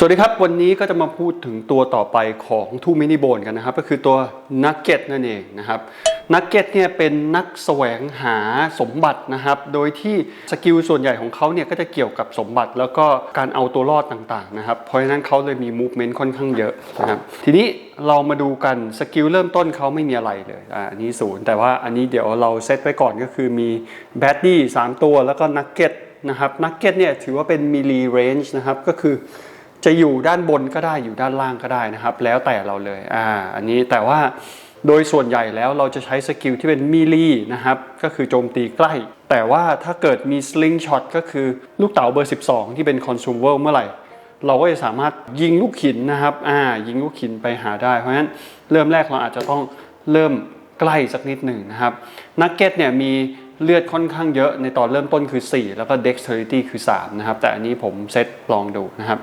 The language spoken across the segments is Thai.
สวัสดีครับ วันนี้ก็จะมาพูดถึงตัวต่อไปของทูมินิโบนกันนะครับ ก็คือตัวนักเก็ตนั่นเองนะครับนักเก็ตเนี่ยเป็นนักแสวงหาสมบัตินะครับ โดยที่สกิลส่วนใหญ่ของเขาเนี่ยก็จะเกี่ยวกับสมบัติ แล้วก็การเอาตัวรอดต่างๆนะครับ เพราะฉะนั้นเขาเลยมีมูฟเมนต์ค่อนข้างเยอะนะครับทีนี้เรามาดูกันสกิลเริ่มต้นเขาไม่มีอะไรเลยอ่าอันนี้ศูนย์แต่ว่าอันนี้เดี๋ยวเราเซตไว้ก่อนก็คือมีแบดดี้สามตัวแล้วก็นักเก็ตนะครับนักเก็ตเนี่ยถือว่าเป็นมิลลีเรนจ์นะครับก็คือ จะอยู่ด้านบนก็ได้อยู่ด้านล่างก็ได้นะครับ แล้วแต่เราเลยอ่าอันนี้แต่ว่าโดยส่วนใหญ่แล้วเราจะใช้สกิลที่เป็นมิลี่นะครับก็คือโจมตีใกล้ แต่ว่าถ้าเกิดมีสลิงช็อตก็คือลูกเต๋าเบอร์ 12 ที่เป็นคอนซูมเวอร์เมื่อไหร่ เราก็จะสามารถยิงลูกหินนะครับอ่ายิงลูกหินไปหาได้ เพราะฉะนั้นเริ่มแรกเราอาจจะต้องเริ่มใกล้สักนิดหนึ่งนะครับนักเก็ตเนี่ยมีเลือดค่อนข้างเยอะในตอนเริ่มต้นคือ 4 แล้วก็ dexterity คือ 3 นะครับ แต่อันนี้ผมเซตลองดูนะครับ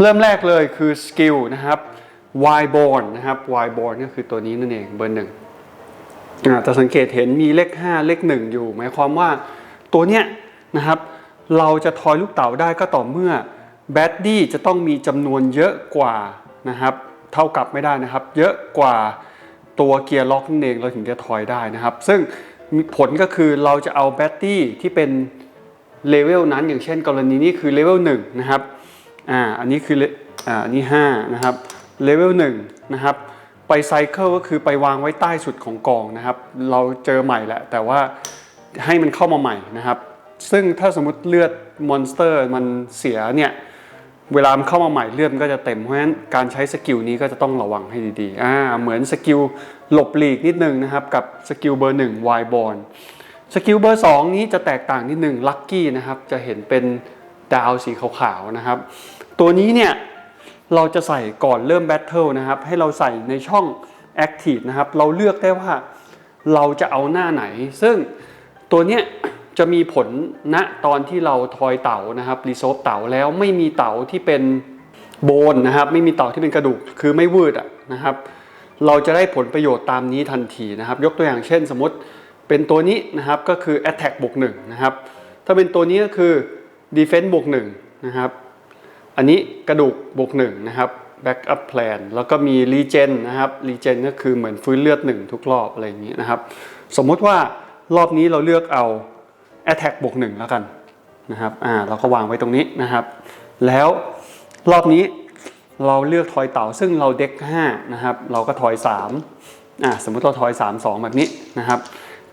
เริ่มแรกเลยคือสกิลนะครับ y born นะครับ y born ก็คือตัวนี้นั่นเองเบอร์หนึ่งจะสังเกตเห็นมีเลข 5 เลข 1 อยู่ หมายความว่าตัวเนี้ยนะครับเราจะทอยลูกเต๋าได้ก็ต่อเมื่อแบดดี้จะต้องมีจำนวนเยอะกว่านะครับ เท่ากับไม่ได้นะครับ เยอะกว่าตัวเกียร์ล็อกนั่นเองเราถึงจะทอยได้นะครับ ซึ่งผลก็คือเราจะเอาแบดดี้ที่เป็นเลเวลนั้นอย่างเช่น กรณีนี้คือเลเวล1นะครับ อ่าอันนี้คืออ่าอันนี้5นะครับเลเวล1นะครับไปไซเคิลก็คือไปวางไว้ใต้สุดของกองนะครับ เราเจอใหม่แหละแต่ว่าให้มันเข้ามาใหม่นะครับ ซึ่งถ้าสมมติเลือดมอนสเตอร์มันเสียเนี่ยเวลามันเข้ามาใหม่เลือดมันก็จะเต็มเพราะฉะนั้นการใช้สกิลนี้ก็จะต้องระวังให้ดีๆอ่าเหมือนสกิลหลบหลีกนิดนึงนะครับกับสกิลเบอร์1 Y b o r n สกิลเบอร์2นี้จะแตกต่างนิดนึงลัคกี้นะครับจะเห็นเป็นดาวสีขาวๆนะครับ ตัวนี้เนี่ยเราจะใส่ก่อนเริ่มแบทเทิลนะครับ ให้เราใส่ในช่อง Active นะครับ เราเลือกได้ว่าเราจะเอาหน้าไหน ซึ่งตัวเนี้ยจะมีผลณตอนที่เราทอยเต๋านะครับรีโซฟเต๋าแล้วไม่มีเต๋าที่เป็นโบนนะครับ ไม่มีเต๋าที่เป็นกระดูกคือไม่วืดอะนะครับ เราจะได้ผลประโยชน์ตามนี้ทันทีนะครับ ยกตัวอย่างเช่นสมมติเป็นตัวนี้นะครับก็คือ Attack บวก1นะครับ ถ้าเป็นตัวนี้ก็คือ Defense บวก1นะครับ อันนี้กระดูกบวก1นะครับ Backup Plan แล้วก็มี Regen นะครับ Regen ก็คือเหมือนฟื้นเลือด1ทุกรอบอะไรอย่างนี้นะครับ สมมุติว่ารอบนี้เราเลือกเอา Attack บวก1แล้วกันนะครับอ่าเราก็วางไว้ตรงนี้นะครับ แล้วรอบนี้เราเลือกทอยเต่าซึ่งเราเด็ก5นะครับเราก็ทอย3อ่าสมมุติเราทอย 3 2 แบบนี้นะครับ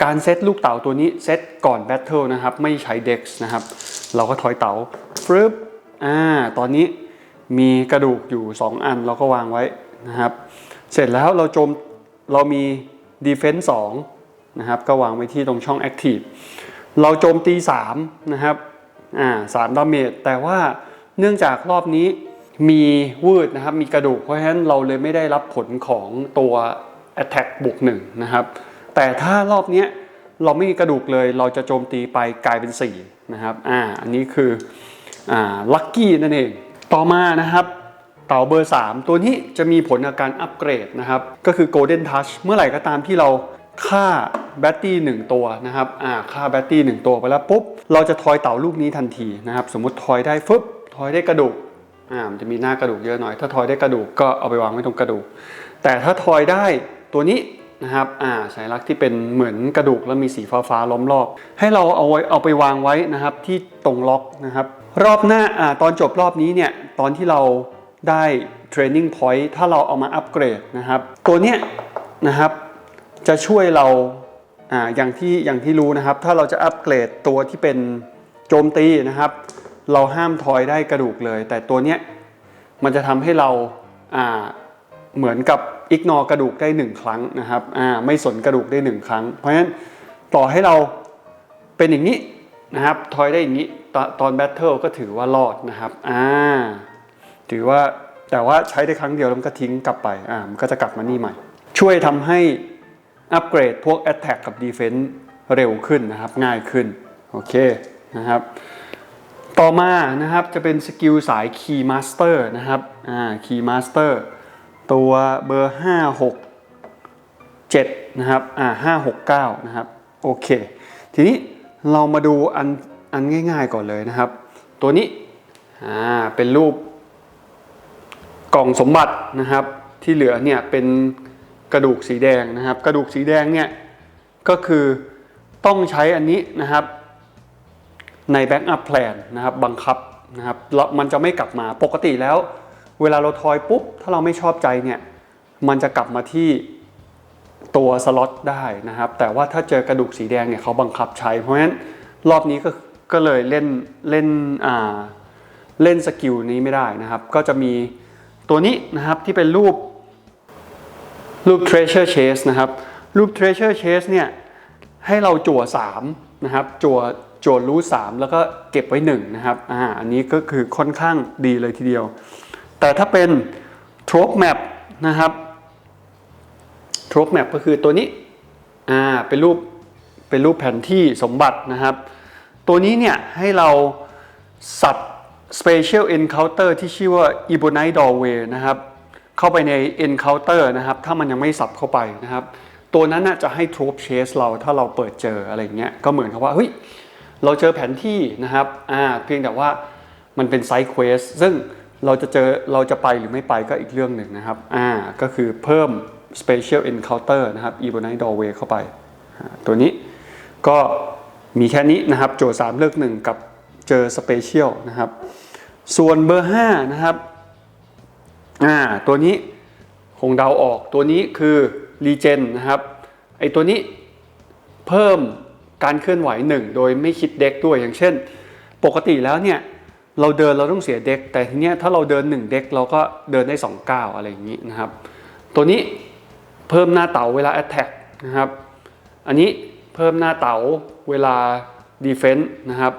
การเซตลูกเต๋าตัวนี้เซตก่อนแบทเทิลนะครับไม่ใช้เด็กนะครับเราก็ทอยเต๋าฟรึบ อ่าตอนนี้มีกระดูกอยู่ 2 อันเราก็วางไว้นะครับ เสร็จแล้วเราโจมเรามี Defense 2นะครับก็วางไว้ที่ตรงช่อง Active เราโจมตี 3 นะครับอ่าสามดาเมจแต่ว่าเนื่องจากรอบนี้มีวืดนะครับมีกระดูกเพราะฉะนั้นเราเลยไม่ได้รับผลของตัว Attack บวก1นะครับแต่ถ้ารอบนี้เราไม่มีกระดูกเลย เราจะโจมตีไปกลายเป็น4นะครับอ่าอันนี้คือ ลัคกี้นั่นเอง ต่อมานะครับเต่าเบอร์ 3 ตัวนี้จะมีผลในการอัปเกรดนะครับ ก็คือ Golden Touch เมื่อไหร่ก็ตามที่เราฆ่าแบตตี้1ตัวนะครับอ่าฆ่าแบตตี้1ตัวไปแล้วปุ๊บ เราจะทอยเต่าลูกนี้ทันทีนะครับ สมมติทอยได้ฟึบทอยได้กระดูกอ่ามันจะมีหน้ากระดูกเยอะหน่อย ถ้าทอยได้กระดูกก็เอาไปวางไว้ตรงกระดูก แต่ถ้าทอยได้ตัวนี้นะครับอ่าสัญลักที่เป็นเหมือนกระดูกแล้วมีสีฟ้าฟ้าๆล้อมรอบ ให้เราเอาไว้เอาไปวางไว้นะครับที่ตรงล็อกนะครับ รอบหน้าอตอนจบรอบนี้เนี่ยตอนที่เราได้ training point ถ้าเราเอามาอัปเกรดนะครับ ตัวเนี้ยนะครับจะช่วยเราออย่างที่อย่างที่รู้นะครับ ถ้าเราจะอัปเกรดตัวที่เป็นโจมตีนะครับ เราห้ามทอยได้กระดูกเลย แต่ตัวเนี้ยมันจะทำให้เราาเหมือนกับอิกนอกระดูกได้หนึ่งครั้งนะครับไม่สนกระดูกได้หนึ่งครั้ง เพราะฉะนั้นต่อให้เราเป็นอย่างนี้ นะครับทอยได้อย่างนี้ตอนตอนแบทเทิลก็ถือว่ารอดนะครับอ่าถือว่าแต่ว่าใช้ได้ครั้งเดียวแล้วมันก็ทิ้งกลับไปอ่ามันก็จะกลับมานี่ใหม่ ช่วยทำให้อัปเกรดพวก Attack กับ Defense เร็วขึ้นนะครับ ง่ายขึ้น โอเคนะครับ ต่อมานะครับจะเป็นสกิลสาย Key Master นะครับอ่า Key Master ตัวเบอร์ 5 6 7 นะครับอ่า5 6 9 นะครับ โอเค ทีนี้ เรามาดูอันอันง่าย ๆก่อนเลยนะครับ ตัวนี้อ่าเป็นรูปกล่องสมบัตินะครับ ที่เหลือเนี่ยเป็นกระดูกสีแดงนะครับ กระดูกสีแดงเนี่ยก็คือต้องใช้อันนี้นะครับ ในแบ็กอัพแพลนนะครับบังคับนะครับแล้วมันจะไม่กลับมาปกติแล้ว เวลาเราทอยปุ๊บ ถ้าเราไม่ชอบใจเนี่ย มันจะกลับมาที่ ตัวสล็อตได้นะครับ แต่ว่าถ้าเจอกระดูกสีแดงเนี่ยเขาบังคับใช้ เพราะฉะนั้นรอบนี้ก็ก็เลยเล่นเล่นอ่าเล่นสกิลนี้ไม่ได้นะครับ ก็จะมีตัวนี้นะครับที่เป็นรูปรูป treasure chest นะครับ รูป treasure chest เนี่ยให้เราจั่ว3นะครับจั่วจั่วรูท3แล้วก็เก็บไว้1นะครับอ่าอันนี้ก็คือค่อนข้างดีเลยทีเดียว แต่ถ้าเป็น trope map นะครับ trope map ก็คือตัวนี้อ่าเป็นรูปเป็นรูปแผนที่สมบัตินะครับ ตัวนี้เนี่ยให้เราสับ special encounter ที่ชื่อว่า ebonite doorway นะครับเข้าไปใน encounter นะครับ ถ้ามันยังไม่สับเข้าไปนะครับ ตัวนั้นน่ะจะให้ trope chase เราถ้าเราเปิดเจออะไรเงี้ยก็เหมือนกับว่าเฮ้ยเราเจอแผนที่นะครับอ่าเพียงแต่ว่ามันเป็น side quest ซึ่งเราจะเจอเราจะไปหรือไม่ไปก็อีกเรื่องหนึ่งนะครับอ่าก็คือเพิ่ม special encounter นะครับ ebonite doorway เข้าไปตัวนี้ก็มีแค่นี้นะครับ โจทย์ 3 เลือก 1 กับเจอ special นะครับ ส่วนเบอร์ 5 นะครับอ่าตัวนี้คงเดาออกตัวนี้คือ regen นะครับไอตัวนี้เพิ่มการเคลื่อนไหวหนึ่งโดยไม่คิดเด็กด้วยอย่างเช่น ปกติแล้วเนี่ยเราเดินเราต้องเสียเด็ก แต่ทีเนี้ยถ้าเราเดิน 1 เด็กเราก็เดินได้2ก้าวอะไรอย่างนี้นะครับ ตัวนี้ เพิ่มหน้าเต๋าเวลา attack นะครับ อันนี้เพิ่มหน้าเต๋าเวลา defense นะครับ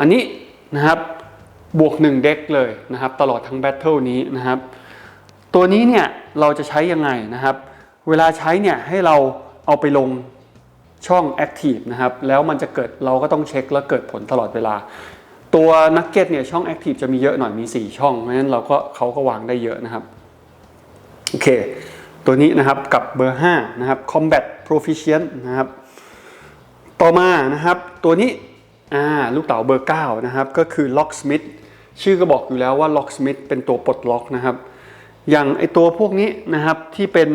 อันนี้นะครับบวก 1 เด็กเลยนะครับ ตลอดทั้งแบทเทิลนี้นะครับ ตัวนี้เนี่ยเราจะใช้ยังไงนะครับ เวลาใช้เนี่ยให้เราเอาไปลงช่อง Active นะครับ แล้วมันจะเกิดเราก็ต้องเช็คแล้วเกิดผลตลอดเวลา ตัวนักเก็ตเนี่ยช่อง Active จะมีเยอะหน่อยมี 4 ช่อง เพราะฉะนั้นเราก็เขาก็วางได้เยอะนะครับ โอเค ตัวนี้นะครับกับเบอร์5นะครับ Combat Proficient นะครับ ต่อมานะครับตัวนี้อ่าลูกเต๋าเบอร์9นะครับก็คือ Locksmith ชื่อก็บอกอยู่แล้วว่า Locksmith เป็นตัวปลดล็อกนะครับ อย่างไอตัวพวกนี้นะครับที่เป็น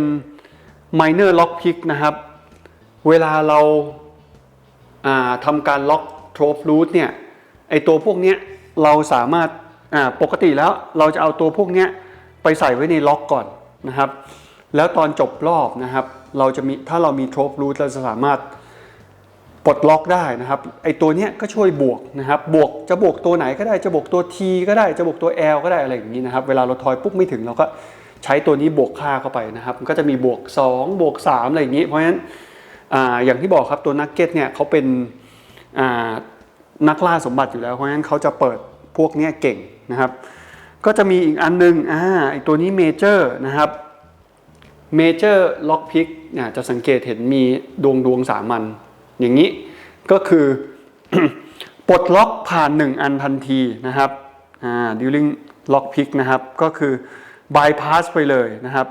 minor lock pick นะครับ เวลาเราอ่าทำการล็อก trope root เนี่ยไอตัวพวกเนี้ยเราสามารถอ่าปกติแล้วเราจะเอาตัวพวกเนี้ยไปใส่ไว้ในล็อกก่อนนะครับ แล้วตอนจบรอบนะครับ เราจะมีถ้าเรามี trope root เราจะสามารถปลดล็อกได้นะครับ ไอตัวเนี้ยก็ช่วยบวกนะครับ บวกจะบวกตัวไหนก็ได้จะบวกตัว T ก็ได้จะบวกตัว L ก็ได้อะไรอย่างนี้นะครับ เวลาเราทอยปุ๊บไม่ถึงเราก็ใช้ตัวนี้บวกค่าเข้าไปนะครับมันก็จะมีบวก 2 บวก 3 อะไรอย่างนี้ เพราะฉะนั้นออย่างที่บอกครับตัวนักเก็ตเนี่ยเขาเป็นนักล่าสมบัติอยู่แล้ว เพราะฉะนั้นเขาจะเปิดพวกเนี้ยเก่งนะครับ ก็จะมีอีกอันนึงอ่าไอตัวนี้เมเจอร์นะครับ เมเจอร์ล็อกพิกเนี่ยจะสังเกตเห็นมีดวงดวงสามัญอย่างนี้ก็คือปลดล็อกผ่าน 1 อันทันทีนะครับอ่า during lock pick นะครับก็คือ bypass ไปเลยนะครับ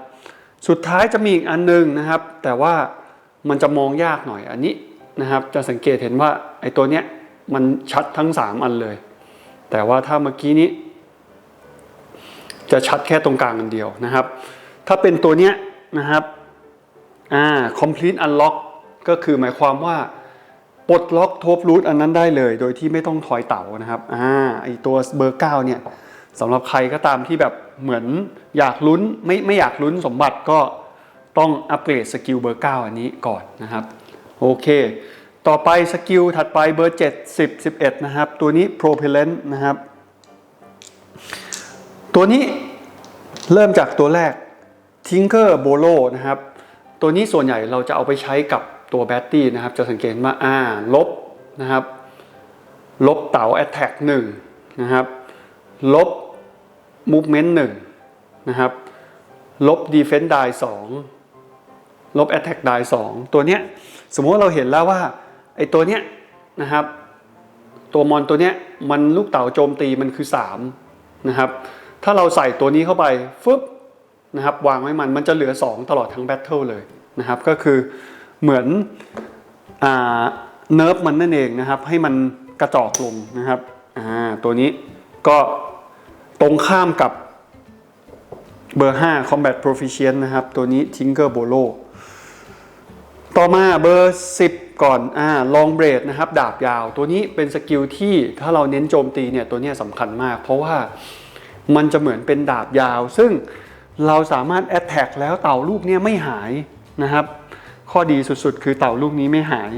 สุดท้ายจะมีอีกอันหนึงนะครับ แต่ว่ามันจะมองยากหน่อยอันนี้นะครับ จะสังเกตเห็นว่าไอ้ตัวเนี้ยมันชัดทั้ง 3 อันเลย แต่ว่าถ้าเมื่อกี้นี้ จะชัดแค่ตรงกลางอันเดียวนะครับ ถ้าเป็นตัวเนี้ย นะครับอ่า complete unlock ก็คือหมายความว่าปลดล็อกทบรูทอันนั้นได้เลย โดยที่ไม่ต้องถอยเต่านะครับอ่าไอตัวเบอร์เก้าเนี่ยสำหรับใครก็ตามที่แบบเหมือนอยากลุ้นไม่ไม่อยากลุ้นสมบัติก็ต้องอัปเกรดสกิลเบอร์เก้าอันนี้ก่อนนะครับโอเค ต่อไปสกิลถัดไปเบอร์ 7 10 11 นะครับ ตัวนี้ propellant นะครับ ตัวนี้เริ่มจากตัวแรก Tinker Bolo นะครับ ตัวนี้ส่วนใหญ่เราจะเอาไปใช้กับตัวแบตตี้นะครับ จะสังเกตว่าอ่าลบนะครับ ลบเต๋า Attack 1นะครับ ลบ Movement 1นะครับ ลบ Defense Die 2ลบ Attack Die 2ตัวเนี้ยสมมติเราเห็นแล้วว่าไอตัวเนี้ยนะครับตัวมอนตัวเนี้ยมันลูกเต๋าโจมตีมันคือ 3 นะครับ ถ้าเราใส่ตัวนี้เข้าไปฟึบ นะครับวางไว้มันมันจะเหลือ 2 ตลอดทั้งแบทเทิลเลยนะครับก็คือเหมือนเนิร์ฟมันนั่นเองนะครับ ให้มันกระจอกลงนะครับตัวนี้ก็ตรงข้ามกับเบอร์ 5 Combat Proficient นะครับ ตัวนี้ Tinker Bolo ต่อมาเบอร์ 10 ก่อนอ่า Long Blade นะครับ ดาบยาว ตัวนี้เป็นสกิลที่ถ้าเราเน้นโจมตีเนี่ย ตัวนี้สำคัญมาก เพราะว่ามันจะเหมือนเป็นดาบยาว ซึ่ง เราสามารถ Attack แล้วเต่าลูกเนี้ยไม่หายนะครับ ข้อดีสุดๆ คือเต่าลูกนี้ไม่หาย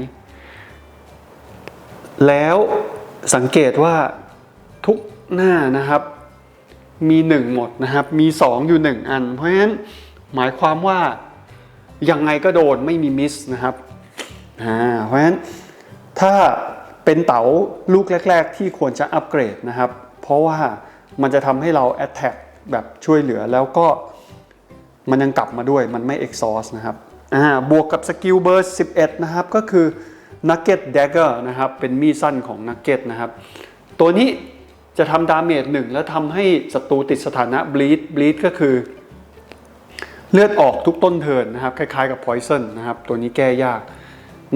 แล้วสังเกตว่าทุกหน้านะครับ มีหนึ่งหมดนะครับ มีสองอยู่หนึ่งอัน เพราะฉะนั้นหมายความว่ายังไงก็โดนไม่มีมิสนะครับเพราะฉะนั้นถ้าเป็นเต๋าลูกแรก ๆ ที่ควรจะอัปเกรดนะครับ เพราะว่ามันจะทำให้เรา Attack แแบบช่วยเหลือแล้วก็มันยังกลับมาด้วยมันไม่ exhaust นะครับอ่าบวกกับสกิลเบอร์ 11 นะครับก็คือ Nugget Dagger นะครับเป็นมีดสั้นของ Nugget นะครับ ตัวนี้จะทำดาเมจหนึ่งแล้วทำให้ศัตรูติดสถานะ bleed bleed ก็คือ เลือดออกทุกต้นเทินนะครับ คล้ายๆกับ poison นะครับ ตัวนี้แก้ยาก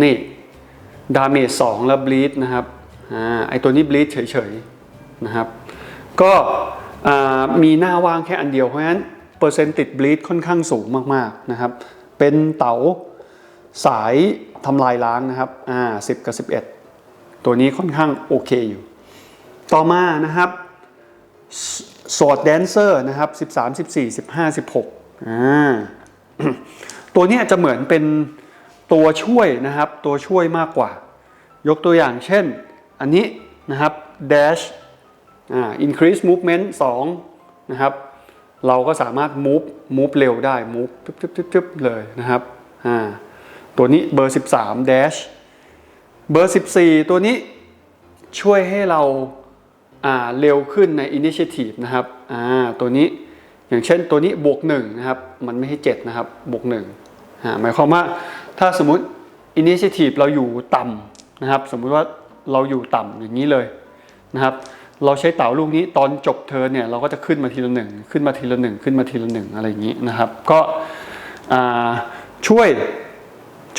นี่ดาเมจ2แล้ว bleed นะครับอ่าไอตัวนี้ bleed เฉยๆนะครับ ก็ มีหน้าว่างแค่อันเดียวเพราะฉะนั้นเปอร์เซ็นต์ติด bleed ค่อนข้างสูงมากๆนะครับ เป็นเต๋าสายทำลายล้างนะครับอ่า10กับ 11 ตัวนี้ค่อนข้างโอเคอยู่ ต่อมานะครับสอดแดนเซอร์นะครับ 13 14 15 16อ่าตัวนี้จะเหมือนเป็นตัวช่วยนะครับ ตัวช่วยมากกว่า ยกตัวอย่างเช่น อันนี้นะครับ dash increase movement 2นะครับ เราก็สามารถ move move เร็วได้ move ทึบทึบทึบทึบเลยนะครับอ่าตัวนี้เบอร์ 13 dash เบอร์ 14 ตัวนี้ช่วยให้เราอ่าเร็วขึ้นใน initiative นะครับอ่าตัวนี้อย่างเช่นตัวนี้บวก1นะครับ มันไม่ใช่7นะครับ บวก1อ่าหมายความว่าถ้าสมมุติ initiative เราอยู่ต่ำนะครับ สมมุติว่าเราอยู่ต่ำอย่างนี้เลยนะครับ เราใช้เต่าลูกนี้ตอนจบเทอร์นเนี่ยเราก็จะขึ้นมาทีละหนึ่งขึ้นมาทีละหนึ่งขึ้นมาทีละหนึ่งอะไรอย่างนี้นะครับ ก็ช่วย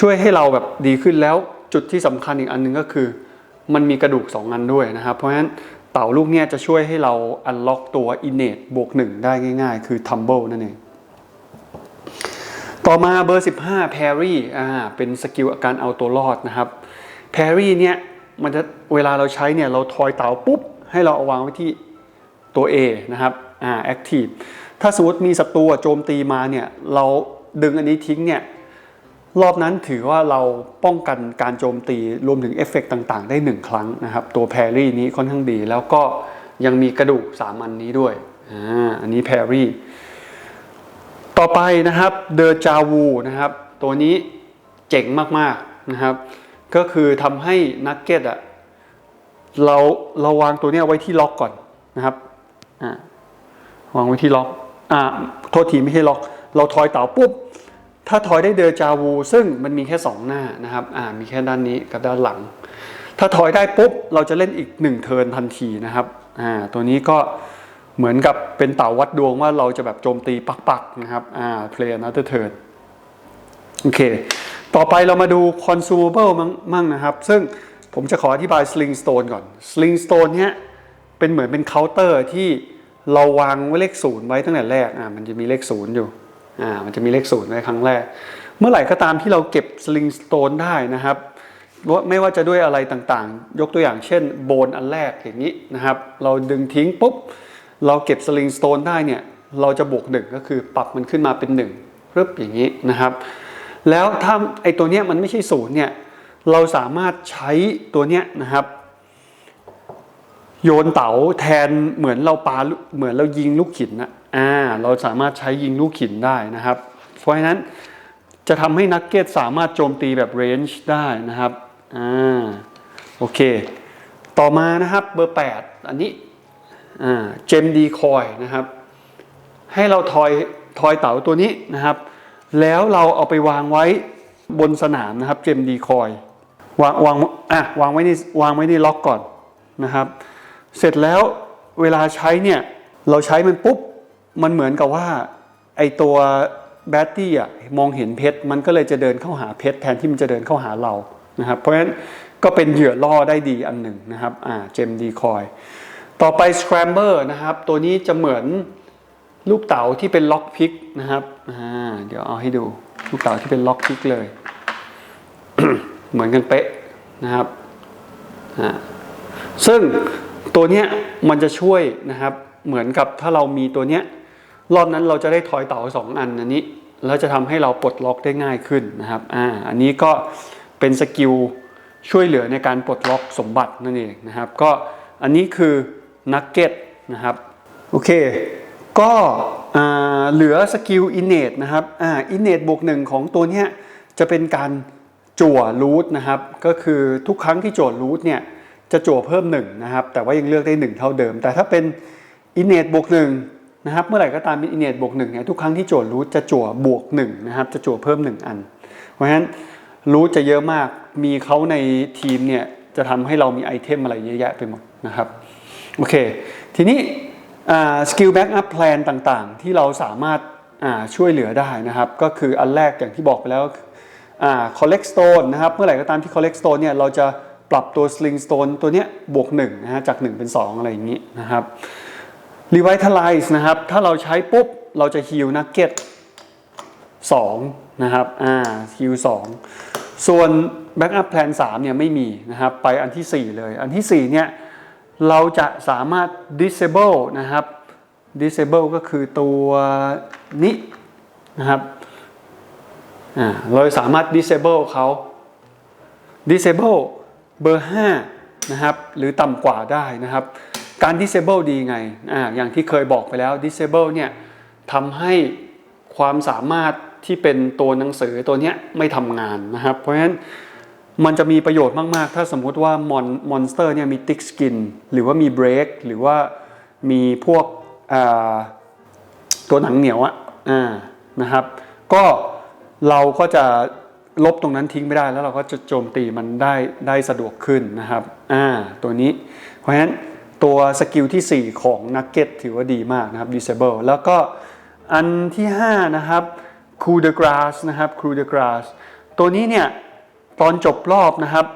ช่วยให้เราแบบดีขึ้นแล้วจุดที่สำคัญอีกอันหนึงก็คือ มันมีกระดูก 2 อันด้วยนะครับ เพราะฉะนั้นเต่าลูกเนี้ยจะช่วยให้เราอันล็อกตัว innate บวก1ได้ง่าย ๆ คือ tumble นั่นเองต่อมาเบอร์ 15 parry อ่าเป็นสกิลอาการเอาตัวรอดนะครับ parry เนี่ยมันจะเวลาเราใช้เนี่ยเราทอยเต่าปุ๊บ ให้เราเอาวางไว้ที่ตัว A นะครับอ่า active ถ้าสมมติมีศัตรูโจมตีมาเนี่ยเราดึงอันนี้ทิ้งเนี่ยรอบนั้นถือว่าเราป้องกันการโจมตีรวมถึงเอฟเฟกต่างๆ ได้ 1 ครั้งนะครับ ตัวแพรี่นี้ค่อนข้างดี แล้วก็ยังมีกระดูก3อันนี้ด้วยอ่าอันนี้แพรรี่ต่อไปนะครับเดอจาวูนะครับตัวนี้เจ๋งมากๆนะครับ ก็คือทำให้นักเก็ตอะ เราเราวางตัวเนี้ยไว้ที่ล็อกก่อนนะครับวางไว้ที่ล็อกอ่าโทษทีไม่ใช่ล็อก เราทอยเต่าปุ๊บ ถ้าทอยได้เดอจาวู ซึ่งมันมีแค่ 2 หน้านะครับอ่ามีแค่ด้านนี้กับด้านหลัง ถ้าทอยได้ปุ๊บ เราจะเล่นอีก 1 เทิร์นทันทีนะครับอ่าตัวนี้ก็เหมือนกับเป็นเต่าวัดดวงว่าเราจะแบบโจมตีปักๆนะครับอ่า play another turn โอเค ต่อไปเรามาดู consumable มั่งนะครับ ซึ่ง ผมจะขออธิบาย sling stone ก่อน sling stone เนี้ยเป็นเหมือนเป็นเคาน์เตอร์ที่เราวางไว้เลขศูนย์ไว้ตั้งแต่แรกอ่ามันจะมีเลขศูนย์อยู่อ่ามันจะมีเลขศูนย์ไว้ครั้งแรก เมื่อไหร่ก็ตามที่เราเก็บ sling stone ได้นะครับว่าไม่ว่าจะด้วยอะไรต่างๆ ยกตัวอย่างเช่นโบนอันแรกอย่างนี้นะครับ เราดึงทิ้งปุ๊บ เราเก็บ sling stone ได้เนี่ยเราจะบวกหนึ่งก็คือปรับมันขึ้นมาเป็นหนึ่งปึ๊บอย่างนี้นะครับ แล้วถ้าไอตัวเนี้ยมันไม่ใช่ศูนย์เนี่ย เราสามารถใช้ตัวเนี้ยนะครับ โยนเต๋าแทนเหมือนเราปาเหมือนเรายิงลูกขินนะอ่าเราสามารถใช้ยิงลูกขินได้นะครับ เพราะฉะนั้นจะทำให้นักเก็ตสามารถโจมตีแบบเรนจ์ได้นะครับอ่าโอเค ต่อมานะครับเบอร์ 8 อันนี้อ่าเจมดีคอยนะครับ ให้เราทอยทอยเต๋าตัวนี้นะครับ แล้วเราเอาไปวางไว้บนสนามนะครับเจมดีคอย วางวางอะวางไว้ในวางไว้ในล็อกก่อนนะครับ เสร็จแล้วเวลาใช้เนี่ยเราใช้มันปุ๊บมันเหมือนกับว่าไอตัวแบตตี้อะมองเห็นเพชรมันก็เลยจะเดินเข้าหาเพชรแทนที่มันจะเดินเข้าหาเรานะครับ เพราะฉะนั้นก็เป็นเหยื่อล่อได้ดีอันหนึ่งนะครับอ่าเจมดีคอยต่อไป Scramber นะครับ ตัวนี้จะเหมือนลูกเต๋าที่เป็นล็อกพิกนะครับอ่าเดี๋ยวเอาให้ดูลูกเต๋าที่เป็นล็อกพิกเลย เหมือนกันเป๊ะนะครับซึ่งตัวเนี้ยมันจะช่วยนะครับ เหมือนกับถ้าเรามีตัวเนี้ยรอบนั้นเราจะได้ทอยเต๋าสองอันอันนี้แล้วจะทำให้เราปลดล็อกได้ง่ายขึ้นนะครับอ่าอันนี้ก็เป็นสกิลช่วยเหลือในการปลดล็อกสมบัตินั่นเองนะครับ ก็อันนี้คือนักเก็ตนะครับโอเค ก็เหลือสกิลอินเนตนะครับอ่าอินเนตบวกหนึ่งของตัวเนี้ยจะเป็นการ จั่วรูทนะครับก็คือทุกครั้งที่จั่วรูทเนี่ยจะจั่วเพิ่มหนึ่งนะครับแต่ว่ายังเลือกได้หนึ่งเท่าเดิม แต่ถ้าเป็นอินเนตบวกหนึ่งนะครับเมื่อไหร่ก็ตามเป็นอินเนตบวกหนึ่งเนี่ยทุกครั้งที่จั่วรูทจะจั่วบวกหนึ่งนะครับจะจั่วเพิ่มหนึ่งอัน เพราะฉะนั้นรูทจะเยอะมากมีเขาในทีมเนี่ยจะทำให้เรามีไอเทมอะไรเยอะแยะไปหมดนะครับโอเค ทีนี้สกิลแบ็กอัพแพลนต่างๆ ที่เราสามารถช่วยเหลือได้นะครับ ก็คืออันแรกอย่างที่บอกไปแล้ว collect stone นะครับเมื่อไหร่ก็ตามที่ collect stone เนี่ยเราจะปรับตัว sling stone ตัวเนี้ยบวก1นะฮะจาก 1 เป็น 2 อะไรอย่างนี้นะครับ revitalize นะครับถ้าเราใช้ปุ๊บเราจะ heal nugget 2นะครับอ่า heal 2 ส่วน backup plan 3เนี่ยไม่มีนะครับไปอันที่ 4 เลย อันที่ 4 เนี่ยเราจะสามารถ disable นะครับ disable ก็คือตัวนี้นะครับ เราสามารถ disable เขา disable เบอร์5นะครับ หรือต่ำกว่าได้นะครับ การ disable ดีไงออย่างที่เคยบอกไปแล้ว disable เนี่ยทำให้ความสามารถที่เป็นตัวหนังสือตัวนี้ไม่ทำงานนะครับ เพราะฉะนั้นมันจะมีประโยชน์มาก ๆ ถ้าสมมุติว่ามอนมอนสเตอร์เนี่ยมีติ๊กสกินหรือว่ามีเบรกหรือว่ามีพวกตัวหนังเหนียวอะอ่านะครับ ก็ เราก็จะลบตรงนั้นทิ้งไม่ได้แล้วเราก็จะโจมตีมันได้ได้สะดวกขึ้นนะครับอ่าตัวนี้ เพราะฉะนั้นตัวสกิลที่ 4 ของนักเก็ตถือว่าดีมากนะครับ disable แล้วก็อันที่ 5 นะครับ coup de grace นะครับ coup de grace ตัวนี้เนี่ย ตอนจบรอบนะครับ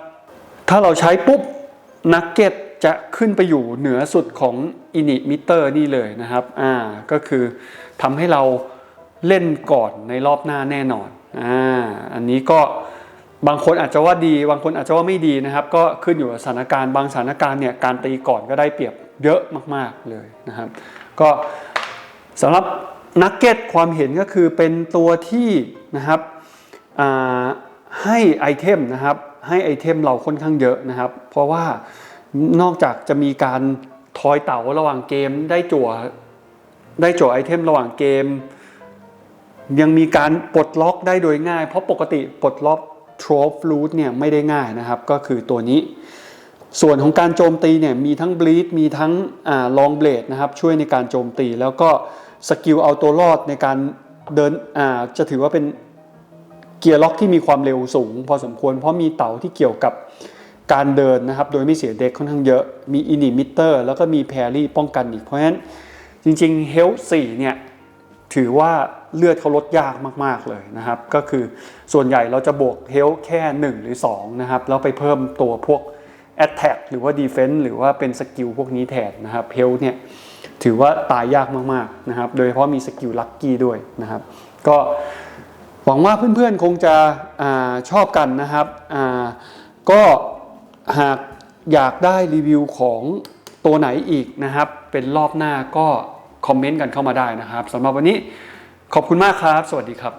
ถ้าเราใช้ปุ๊บนักเก็ตจะขึ้นไปอยู่เหนือสุดของอินิมิเตอร์นี่เลยนะครับอ่าก็คือทำให้เรา เล่นก่อนในรอบหน้าแน่นอนอ่าอันนี้ก็บางคนอาจจะว่าดี บางคนอาจจะว่าไม่ดีนะครับ ก็ขึ้นอยู่กับสถานการณ์บางสถานการณ์เนี่ยการตีก่อนก็ได้เปรียบเยอะมาก ๆเลยนะครับ ก็สำหรับนักเก็ตความเห็นก็คือเป็นตัวที่นะครับอ่าให้ไอเทมนะครับให้ไอเทมเราค่อนข้างเยอะนะครับ เพราะว่านอกจากจะมีการทอยเต๋าระหว่างเกม ได้จั่วได้จั่วไอเทมระหว่างเกม ยังมีการปลดล็อกได้โดยง่าย เพราะปกติปลดล็อกทรอฟลูดเนี่ยไม่ได้ง่ายนะครับ ก็คือตัวนี้ ส่วนของการโจมตีเนี่ยมีทั้งบลีดมีทั้งลองเบลดนะครับช่วยในการโจมตี แล้วก็สกิลเอาตัวรอดในการเดินอ่าจะถือว่าเป็นเกียร์ล็อกที่มีความเร็วสูง พอสมควรเพราะมีเต๋าที่เกี่ยวกับการเดินนะครับ โดยไม่เสียเด็กค่อนข้างเยอะ มีอินิมิเตอร์แล้วก็มีแพรี่ป้องกันอีก เพราะฉะนั้นจริงๆเฮลท์4เนี่ยถือว่า เลือดเขาลดยากมาก ๆ เลยนะครับ ก็คือส่วนใหญ่เราจะบวกเฮลแค่ 1 หรือ 2 นะครับ แล้วไปเพิ่มตัวพวก Attack หรือว่า Defense หรือว่าเป็นสกิลพวกนี้แทนนะครับเฮลเนี่ยถือว่าตายยากมากๆนะครับ โดยเฉพาะมีสกิลลัคกี้ด้วยนะครับ ก็หวังว่าเพื่อนๆคงจะอชอบกันนะครับก็หากอยากได้รีวิวของตัวไหนอีกนะครับ เป็นรอบหน้าก็คอมเมนต์กันเข้ามาได้นะครับสำหรับวันนี้ ขอบคุณมากครับ สวัสดีครับ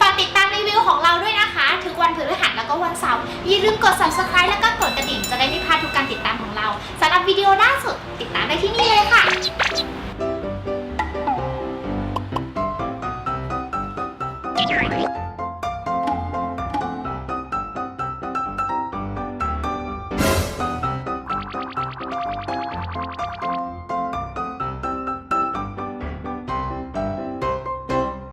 ฝากติดตามรีวิวของเราด้วยนะคะ ทุกวันพฤหัสแล้วก็วันเสาร์อย่าลืมกด subscribe แล้วก็กดกระดิ่งจะได้ไม่พลาดทุกการติดตามของเราสำหรับวิดีโอล่าสุดติดตามได้ที่นี่เลยค่ะ